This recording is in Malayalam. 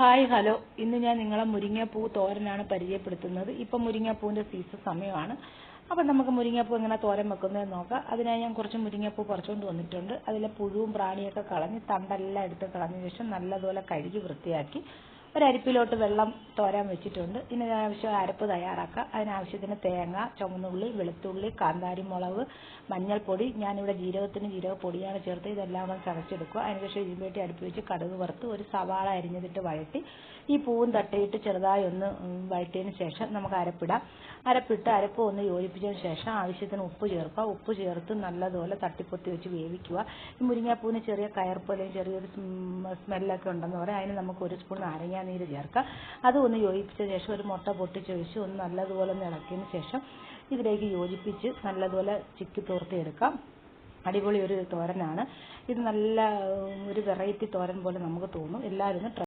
Hi hello. ഇന്ന് ഞാൻ നിങ്ങളെ മുരിങ്ങപ്പൂ തോരനാണ് പരിചയപ്പെടുത്തുന്നത്. ഇപ്പൊ മുരിങ്ങപ്പൂവിന്റെ സീസൺ സമയമാണ്. അപ്പം നമുക്ക് മുരിങ്ങപ്പൂ എങ്ങനെ തോരൻ വെക്കുന്നതെന്ന് നോക്കാം. അതിനായി ഞാൻ കുറച്ച് മുരിങ്ങപ്പൂ പറിച്ചുകൊണ്ട് വന്നിട്ടുണ്ട്. അതിലെ പുഴുവും പ്രാണിയൊക്കെ കളഞ്ഞ് തണ്ടെല്ലാം എടുത്ത് കളഞ്ഞ ശേഷം നല്ലതുപോലെ കഴുകി വൃത്തിയാക്കി ഒരരിപ്പിലോട്ട് വെള്ളം തോരാൻ വെച്ചിട്ടുണ്ട്. ഇതിനാവശ്യം അരപ്പ് തയ്യാറാക്കുക അതിനാവശ്യത്തിന് തേങ്ങ ചുമന്നുള്ളി വെളുത്തുള്ളി കാന്താരി മുളക് മഞ്ഞൾപ്പൊടി. ഞാനിവിടെ ജീരകത്തിന് ജീരകപ്പൊടിയാണ് ചേർത്ത് ഇതെല്ലാം കൂടെ ചതച്ചെടുക്കുക. അതിനുശേഷം ഇരുമ്പേട്ടി അടുപ്പ് വെച്ച് കടുക് വറുത്ത് ഒരു സവാള അരിഞ്ഞതിട്ട് വഴറ്റി ഈ പൂവും തട്ടിയിട്ട് ചെറുതായി ഒന്ന് വഴറ്റിയതിന് ശേഷം നമുക്ക് അരപ്പിടാം. അരപ്പിട്ട് അരപ്പ് ഒന്ന് യോജിപ്പിച്ചതിന് ശേഷം ആവശ്യത്തിന് ഉപ്പ് ചേർക്കുക. ഉപ്പ് ചേർത്ത് നല്ലതുപോലെ തട്ടിപ്പൊത്തി വെച്ച് വേവിക്കുക. ഈ മുരിങ്ങാപ്പൂവിന് ചെറിയ കയർപ്പ് അല്ലെങ്കിൽ ചെറിയൊരു സ്മെല്ലൊക്കെ ഉണ്ടെന്ന് പറയാം. അതിന് നമുക്ക് ഒരു സ്പൂൺ നാരങ്ങാനീര് ചേർക്കുക അത് ഒന്ന് യോജിപ്പിച്ച ശേഷം ഒരു മുട്ട പൊട്ടിച്ചൊഴിച്ച് ഒന്ന് നല്ലതുപോലെ ഒന്ന് ഇളക്കിയതിന് ശേഷം ഇതിലേക്ക് യോജിപ്പിച്ച് നല്ലതുപോലെ ചിക്കി തോർത്തിയെടുക്കാം അടിപൊളി ഒരു തോരനാണ്. ഇത് നല്ല ഒരു വെറൈറ്റി തോരൻ പോലെ നമുക്ക് തോന്നും. എല്ലാവരും ഒന്ന്